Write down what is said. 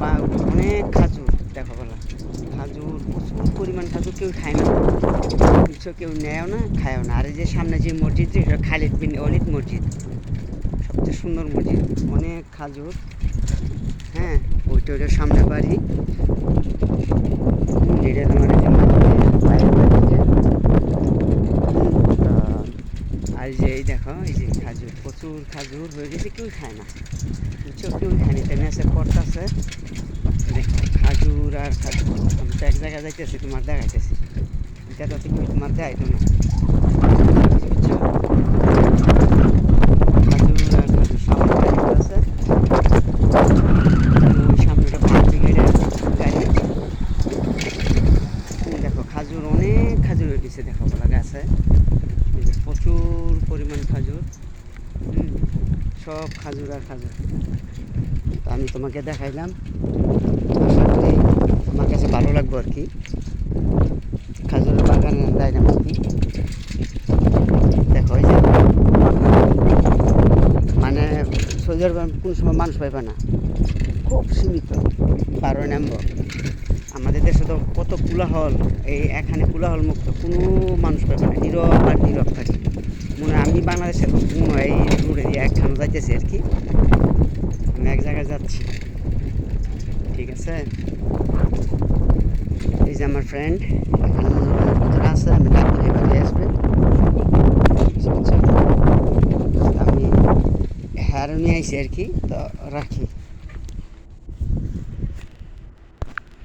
অনেক খাজুর, দেখো বলা। খাজুর, প্রচুর পরিমাণ খাজুর, কেউ খায় না। বুঝছ কেউ নেয়ও না, খায়ও না। আর এই যে সামনে যে মসজিদ, যে সেটা খালিদ বিন অলিদ মসজিদ, সবচেয়ে সুন্দর মসজিদ। অনেক খাজুর হ্যাঁ ওইটা ওইটার সামনে বাড়ি। আর যে এই দেখো, এই যে খাজুর, প্রচুর খাজুর হয়ে গেছে, কেউ খায় না। কেউ খায় না এটা নেশে পড়তেছে। দেখো আর এক জায়গায় যাইতেছি, তোমার দেখাইতেছি। এটা তো কেউ তোমার দেখাইতো না। খাজুর, অনেক খাজুর গেছে দেখো বলা গাছে। প্রচুর পরিমাণ খাজুর। সব খাজুর আর খাজুর। আমি তোমাকে দেখাইলাম আশা করি আমার কাছে ভালো লাগবে আর কি খাজুরের যাইলাম আর দেখো, এই যে মানে সৌদি কোন সময় মানুষ পাইবে না? খুব সীমিত, বারো নম্বর। আমাদের দেশে তো কত কোলাহল, এই এখানে কোলাহল মুক্ত কোনো মানুষ পাবে না, নীরব আর নীরব থাকে। মনে আমি বাংলাদেশে হয়, এই দিয়ে একখানে যাইতেছি আর কি। আমি এক জায়গায় যাচ্ছি। ঠিক আছে? এই যে আমার ফ্রেন্ড এখানে মনে হয় ভিতরে আছে আমি ডাক দিলে বাড়ি আসবে নিয়ে আইছি আর কি তো রাখি।